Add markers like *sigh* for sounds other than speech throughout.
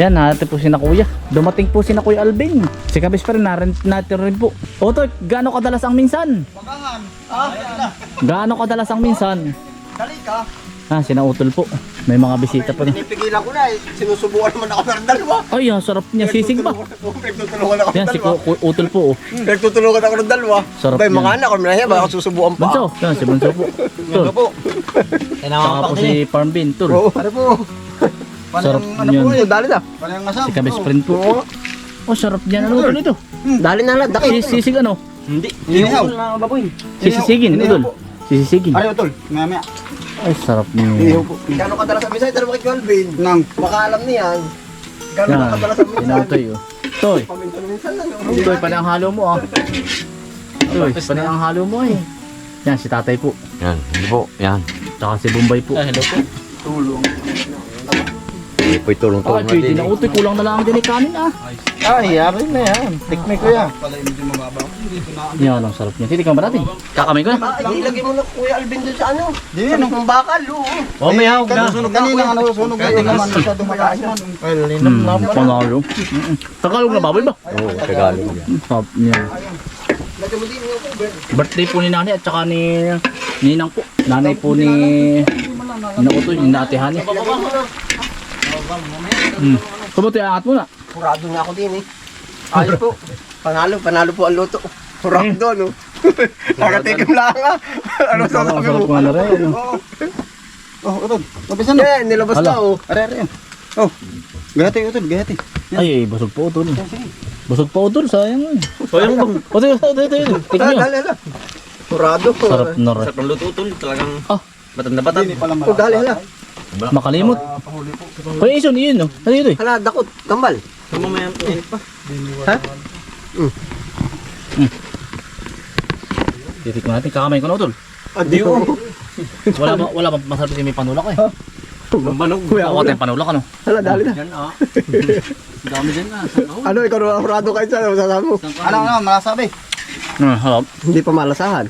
Yan, natin po si na kuya. Dumating po si na kuya Alvin. Si Kabis pa rin, narin, natin rin po. Oto, gaano kadalas ang minsan? Magangan. Ah, yan na. Gaano kadalas ang minsan? Dali ka. Ah, sinautol po. May mga bisita pa na. Pinipigilan ko na eh. Sinusubukan naman ako ng dalawa. Ay, ang sarap niya. Sisig ba? Nagtutulungan ako Yan, ng si dalawa. Ku- Utol po. Oh. Nagtutulungan ako ng dalawa. Sarap Bay, yan. mga anak ko na yan. Baka susubukan pa. Bunso. Yan, si Bunso po. *laughs* Tol. po. Saka po si Farm Bin. Tol. Ano po? Sarap Ano niyan. po? Dali na. Si Kabis Friend po. Oh, sarap niyan. Ano ito? Dali na lang. Si Sisig ano? Hindi. Inihaw. na baboy. Sisisigin. Utol. Sisisigin. Ayaw tol, maya maya. Ay, sarap Inihaw niya. po. Gano'ng kadalas sa misay? Tanong kay Calvin. Nang, Baka alam niyan. Gano'ng Yan. kadalas sa misay? Inutoy oh. Toy. Paminsan-minsan lang. Toy, panay ang halo mo ah. Toy, panay ang halo mo eh. Yan, si tatay po. Yan, hindi po. Yan. Tsaka si Bombay po. Ah, hello po. tulong. Hindi po Ah, tulong-tulong pwede natin. na utoy. Kulang na lang din ni kanin ah. Ay, yari na yan. Tikmay ko yan. Pala medyo mababaw. Yan, ang sarap niya. Titikman ba natin? Kakamay ko na. Ah, ilagay mo na Kuya Alvin dun sa ano. Di Sa yan. ng bakal, oo. Oh, may hawak na. Kanina nga nasusunog na ito naman. Masyado malakas man. *laughs* Well, Hmm, panalo. Mm-mm. Tagalog na baboy ba? Oo, Tagalog yan. Sarap niya. Din yung. Birthday po ni nanay at saka ni ninang po. Nanay po ni Nautoy, ni Ate Hani. Hmm. Kabuti, angat mo na. Purado na ako din eh. Ayos po. Panalo, panalo po ang luto. Purado, no? *laughs* Nakatikim lang ah. Ano sasabi sarap mo? nga na rin. Oo. Oh, utol. Mabisan na. Eh, nilabas na oh. Are, are yan. Oh, gahati utol, gahati. Ay, ay, busog po utol. Busog pa utol, sayang. eh. Sayang bang? Utol, utol. Ah, Tignan nyo. dali, dali. Purado. Sarap na rin. Sa luto talagang Ah. batang na batang. Hindi pala Oh, dali, hala. Makalimot. Pahuli po. Kaya ison, yun no. Ano yun eh? Hala, dakot. Kambal. Mamaya po. Ha? Titikman natin, kakamay ko na utol. Adi oh. *laughs* Wala ba, wala ba masarap kasi may panulak eh. Manog. Kuya, Ako tayong panulak ano. Hala, dali na. Yan ah. Dami dyan ah. Ano, ikaw na purado kayo sa ano masasabi mo? Ano, ano, malasabi. Hmm, harap. Hindi pa malasahan.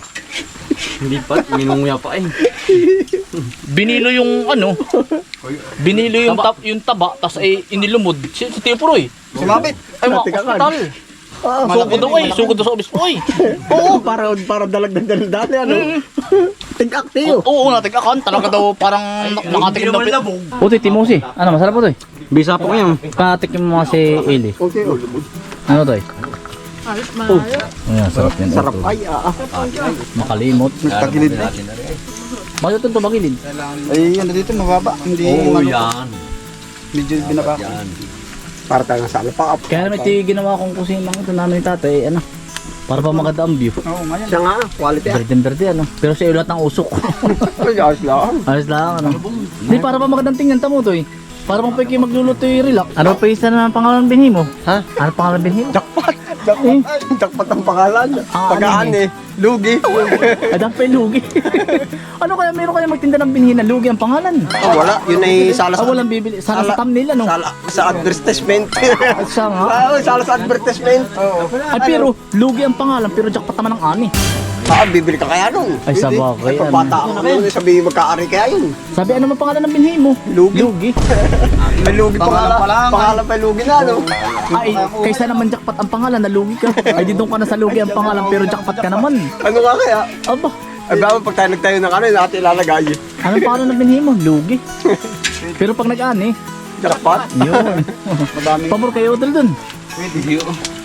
Hindi pa. Minunguya pa eh. *laughs* Binilo yung ano, binilo yung taba, yung taba, tas ay inilumod. Si, si Tio Puroy. Sumabit. Ay, mga Natikakan. hospital. Ah, Sugod daw ay, sugod daw sa obispo ay. *laughs* Oo, para para dalag na dali ano. Tig-ak tiyo. Oo, natin akan talaga daw parang nak- nakatikim ng pit. Puti, Timosi. Ano, masarap po to eh. Bisa po yan. Katikim mo kasi Eli. Okay, oh. Ano to eh? Ayan, sarap yan. Sarap ay ah. Makalimot. Tagilid na. Bakit ito tumagilid? Ay, ano dito, mababa. Hindi, Oo ano, yan. medyo binaba. Yan. Para tayo sa ano pa. Kaya naman ito yung ginawa kong kusinang ito namin ni tatay, ano. Para pa maganda ang view. Oo, ngayon. Siya nga, quality ah. Berde-berde ano. Pero sa ulat ng usok. *laughs* Ay, ayos lang. Ayos lang ano. Hindi, para pa magandang tingnan tamo to eh. Para pang pwede magluluto yung relax. Ano pa isa na ang pangalan ng binhi mo? Ha? Ano pangalan ng binhi mo? Jackpot! Jackpot! Ang pangalan. Ah, Pagaan ano eh. Lugi. *laughs* Ay, dapat lugi. *laughs* ano kaya, meron kaya magtinda ng binhi na lugi ang pangalan? Ah, wala. Yun ay sala Ah, sa... walang bibili. Sana sa thumbnail ano? Sala, sa advertisement. Siya nga. *laughs* Ah, sala sa advertisement. Ay, pero lugi ang pangalan, pero jackpot naman ang ani. Ah, bibili ka kaya nun. Ay, sa bagay, Ay, pabata ano. ako nun. Sabi magkaari kaya yun. Sabi, ano man pangalan ng binhi mo? Lugi. Lugi. *laughs* May lugi Pangalan pangalan. pa lang, Pangalan pa lugi na, no? Ay, kaysa naman jackpot ang pangalan, nalugi ka. Ay, di doon ka na sa lugi ang pangalan, pero jackpot ka naman. Ano nga kaya? Aba, Ay, baka pag tayo nagtayo ng ano, natin ilalagay. anong pangalan ng binhi mo? Lugi. *laughs* Pero pag nag-ani, Jackpot. yun. Pabor kayo utol dun. Sala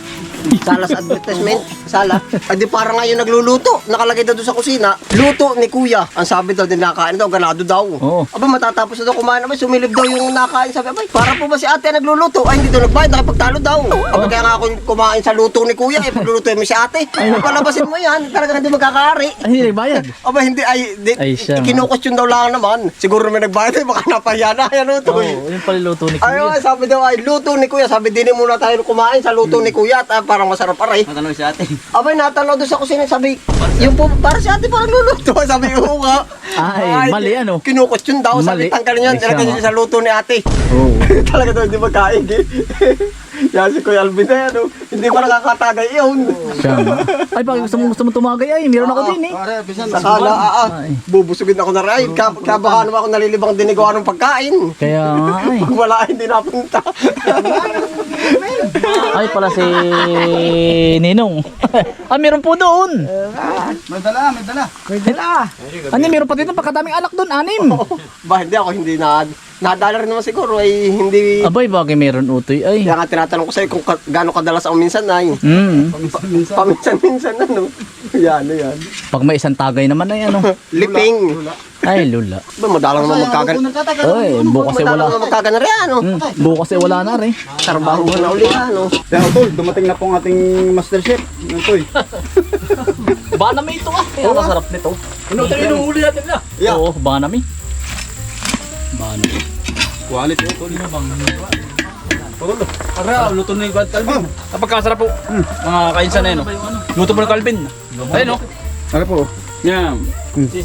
sa advertisement. Sala. Ay di parang ngayon nagluluto. Nakalagay daw doon sa kusina. Luto ni kuya. Ang sabi daw din nakain daw, ganado daw. Oo. Aba matatapos na daw kumain. Abay sumilip daw yung nakain. Sabi, abay, para po ba si ate nagluluto? Ay hindi daw nagbayad, nakipagtalo daw. Abay kaya nga ako kumain sa luto ni kuya. Eh pagluluto mo si ate. Ay palabasin mo yan. Talaga hindi magkakaari. Ay, hindi nagbayad. Aba hindi ay, di, Ay, siya kinukustyon daw lang naman. Siguro may nagbayad ay baka napahiya na. Yan luto. Oo, oh, yung paliluto ni Ay, Kuya. ay, sabi daw ay luto ni kuya. Sabi din muna tayo kumain sa luto ni kuya at ah, parang masarap aray. Matanong si ate. Abay, natanaw doon sa kusina, sabi, yung po, para si ate parang luluto. *laughs* Sabi, oo nga. Ay, mali ano? Kinukustyon daw, sabi, Mali. tanggalin yan, Ay, siya talaga niya sa luto ni ate. Oo. *laughs* talaga daw, hindi magkain, eh. *laughs* Yan si Kuya Alvin na yan, oh. Hindi pa nakakatagay yun. Siya. Ay, pag gusto mo, gusto mo tumagay ay, meron ako din eh. Pare, bisan. Sakala, ah, ah, Ay. bubusugin ako na rin. Kaya, kaya baka naman ako nalilibang dinigawa ng pagkain. Kaya nga ay. Pag wala, hindi napunta. *laughs* Ay, pala si Ninong. *laughs* ah, meron po doon. May dala, may dala. Ano, meron pa dito pagkadaming alak doon, anim. *laughs* ba, hindi ako, hindi na... Nadala rin naman siguro, ay hindi... Abay, bagay meron utoy ay. Kaya nga tinatanong ko sa'yo kung ka, gaano kadalas ako minsan ay. Hmm. Paminsan-minsan ano. Yan, yan. Pag may isang tagay naman ay ano. *laughs* Liping. Ay, lula. Ba, madalang naman magkagan. Ay, bukas ay wala. Madalang naman magkagan rin, ano. Hmm, bukas ay wala na rin. Trabaho na uli, ano. Kaya tol, dumating na po ang ating master chef. Yan toy. *laughs* Banami ito ah. Kaya masarap nito. Ano tayo inuhuli natin na? Yeah. Oo, banami. Banami. Quality tol. Ara, luto na yung Calvin. Napagkasarap po. Mga kainsan na yun. oh. Luto po ng Calvin. Ayun oh. Ano po? Yan.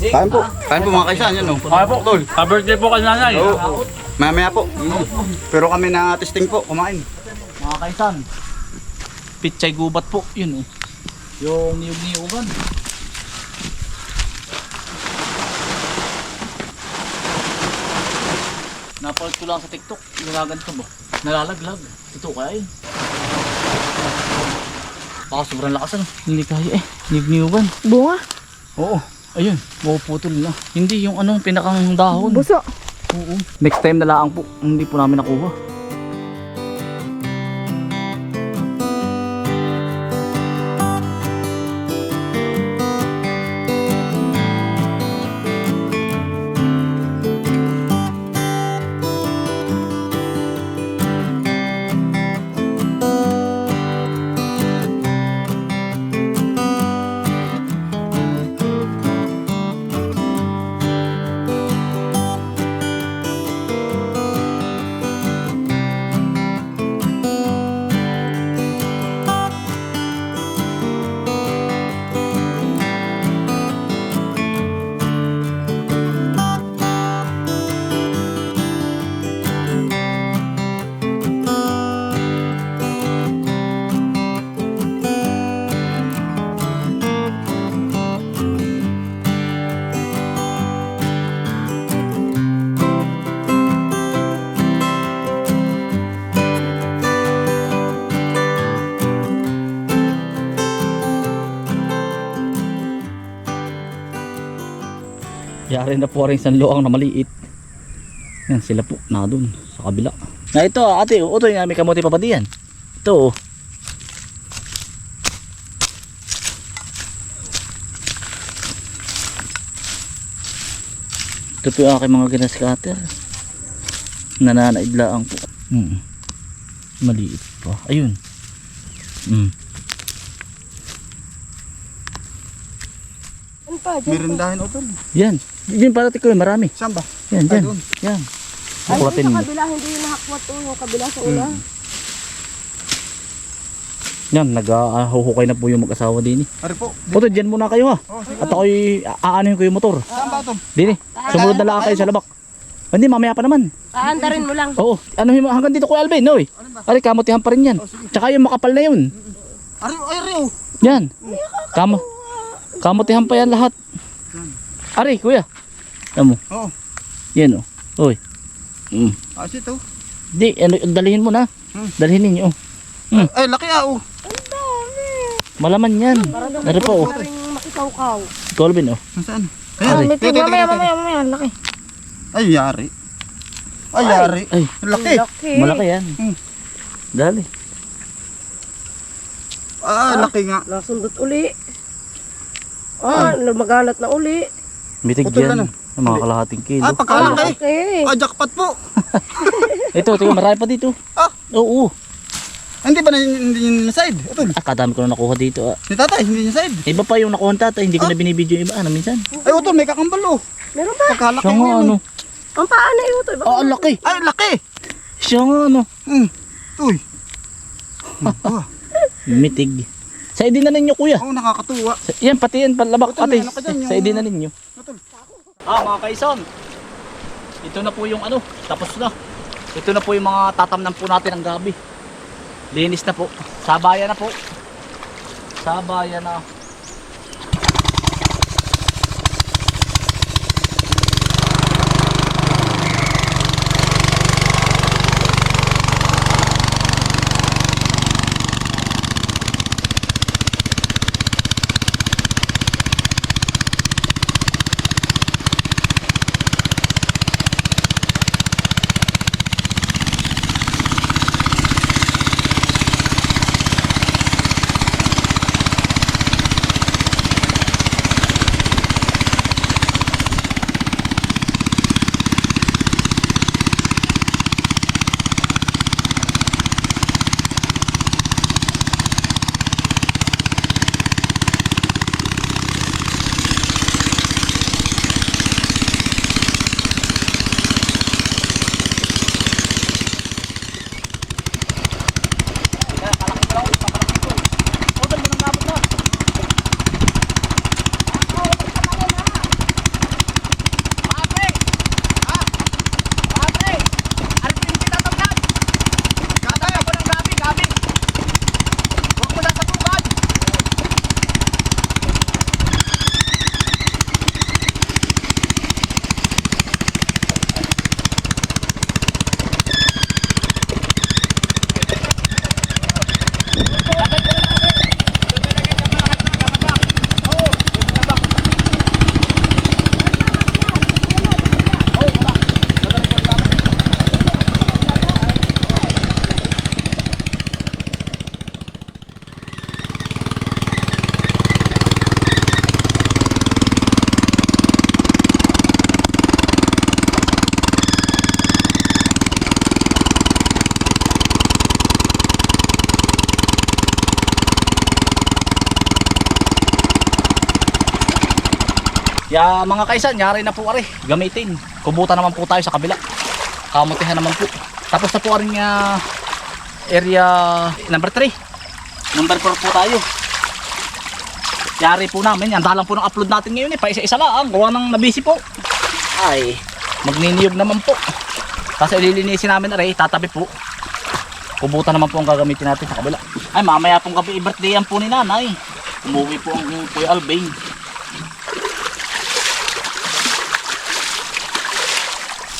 Kain po. Kain po mga kaisan, yan o. Okay po, tol. Happy birthday po kay nanay. Oo. Mamaya po. Pero kami na testing po, kumain. Mga kaisan. Pitsay gubat po. Yun oh. Yung niyog-niyugan. Napanood ko lang sa TikTok. Nilaganto mo. Nalalaglag. Ito kaya yun. Baka sobrang lakas ano. Hindi kaya eh. Niyog-niyugan. Bunga? Oo. Ayun. Mapuputol na. Hindi yung anong pinakang dahon. Buso. Oo. Next time na lang po. Hindi po namin nakuha. Yari na po rin isang luang na maliit. Yan sila po na doon sa kabila. Na ito ate, ito yung may kamote pa pa diyan. Ito oh. Ito po yung aking mga ginascatter. Nananaidlaang po. Hmm. Maliit pa. Ayun. Hmm. Pa. Mirindahin o. Yan. Yun para ko marami. Saan ba? Yan, Ay, yan. doon. Yan. Ay, Bukulatin yung mo. sa kabila, hindi yung nahakwat to. Yung kabila sa una. Yan, nag-ahuhukay na po yung mag-asawa din. Ari po. Puto, dyan muna kayo ha. Oh, sige. At ako'y aanin ko yung motor. Saan ba tol? Dini, sumunod na lang kayo sa labak. Hindi, mamaya pa naman. Aandarin mo lang. Oo, ano yung hanggang dito ko Alvin, oy. Ari, kamutihan pa rin yan. Tsaka yung makapal na yun. Ari, ay, ari oh. Yan. Kama. Kamutihan pa yan lahat. Ari, kuya. Tamo. Oo. Yan oh. Oy. Mm. Ayos ito. Di, ano, dalhin mo na. Hmm. Dalhin ninyo. Oh. Ay, laki ah oh. Malaman yan. Dari pa oh. Parang makikaw-kaw. Ikaw Alvin oh. Saan? Ari. Ah, may teka, mamaya, mamaya, mamaya. Laki. Ay, yari. Ay, yari. Ay, Laki. Laki. malaki yan. Hmm. Dali. Ah, laki nga. Nasundot uli. Ah, lumagalat na uli. Mitig Putol yan. Ano? Ang mga kalahating kilo. Ah, pagkalaki. Okay. Ah, jackpot po. *laughs* Ito, ito, marami pa dito. Ah. Oo. Hindi ba na hindi niya side? Ito. Ah, kadami ko na nakuha dito. Ah. Ni tatay, hindi niya side. Iba pa yung nakuha ng tatay, hindi ko Ah. na binibidyo yung iba, ano minsan. Ay, utol, may kakambal oh. Meron ba? Pagkalaki Siya nga ano. Ang paa na ito. Ah, ang laki. Ay, laki. Siya nga ano. Hmm. Uy. *laughs* Mitig. Sa idin na ninyo kuya. Oh, nakakatuwa. Sa, yan, pati yan, palabak Ito, pati. ano ka dyan, Sa yung- idin na ninyo. Utol. Ah, mga kaison. Ito na po yung ano, tapos na. Ito na po yung mga tatamnan po natin ng gabi. Linis na po. Sabayan na po. Sabayan na. Ya mga kaisan, yari na po ari. Gamitin. Kubuta naman po tayo sa kabila. Kamutihan naman po. Tapos na po aring ah, area number 3. Number 4 po tayo. Yari po namin. Yan dalang po ng upload natin ngayon eh. Pa isa-isa lang. Gawa ng nabisi po. Ay, magniniyog naman po. Kasi ililinisin namin aray. Tatabi po. Kubuta naman po ang gagamitin natin sa kabila. Ay, mamaya pong gabi i-birthday yan po ni nanay. Umuwi po ang Kuya Alvin.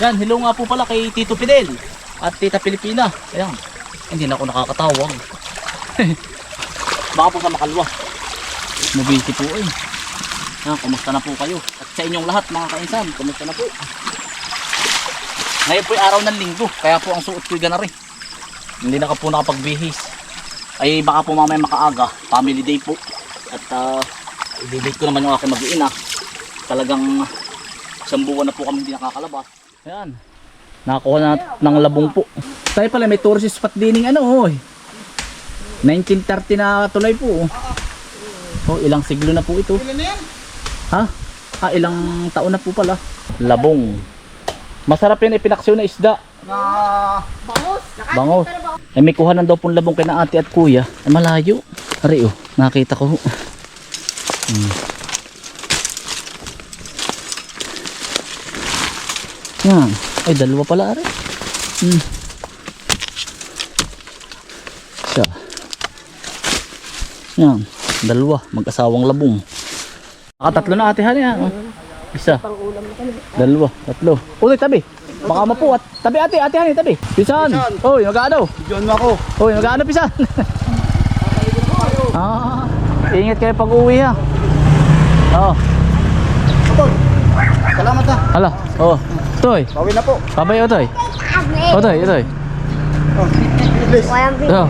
Yan, hello nga po pala kay Tito Fidel at Tita Pilipina. Ayan, hindi na ako nakakatawag. *laughs* Baka po sa makalwa. Mabisi po eh. Yan, kumusta na po kayo? At sa inyong lahat mga kainsan, kumusta na po? Ngayon po araw ng linggo, kaya po ang suot ko'y ganari. Hindi na ka po nakapagbihis. Ay baka po mamaya makaaga, family day po. At uh, ko naman yung aking mag-iina. Talagang isang buwan na po kami hindi nakakalabas. Ayan. Nakakuha na ng labong po. Tayo pala may tourist spot dining ano oh. 1930 na tulay po. oh. Oh, ilang siglo na po ito. Ha? Ah, ilang taon na po pala. Labong. Masarap yan ipinaksyon na isda. Na... Bango. Ay may kuha daw pong labong kay na ate at kuya. Ay malayo. Ari oh, nakita ko. Hmm. Yan. Ay dalawa pala ari. Hmm. Siya. Yan. Dalawa. Mag-asawang labong. Nakatatlo na ate hani ha. Oh. Isa. Dalawa. Tatlo. Uy, tabi. Baka mapuat. Tabi ate, ate hani, tabi. Pisan. Oy, mag-ano? Diyon mo ako. Uy, mag-ano pisan? ah, ingat kayo pag uwi ha. Oo. Salamat ha. Hala. Oo. Toy. Bawi na po. Babay o toy. O toy, o toy. Oh. Please. Oh.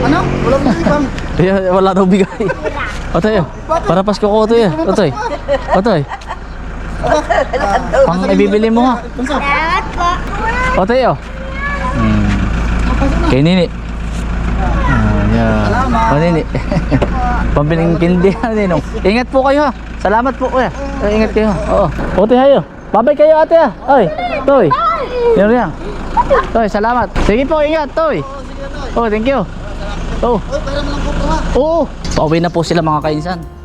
Ano? Wala mo ibang. *laughs* Kaya wala daw bigay. *laughs* O toy. oh. Para Pasko ko toy. eh. O toy. O toy. Pang ibibili mo ha. Salamat po. O toy oh. Hmm. Kay Nini. Ah, yeah. O Nini. *laughs* Pambiling kindi ha Ninong. Ingat po kayo ha. Salamat po kuya. Eh, ingat kayo. Oo. O toy hayo. Babay kayo ate ha. Oy. Toy. Yan yan. Toy, salamat. Sige po, ingat, Toy. Oh, thank you. Oh. Oo. Pauwi na po sila mga kainsan.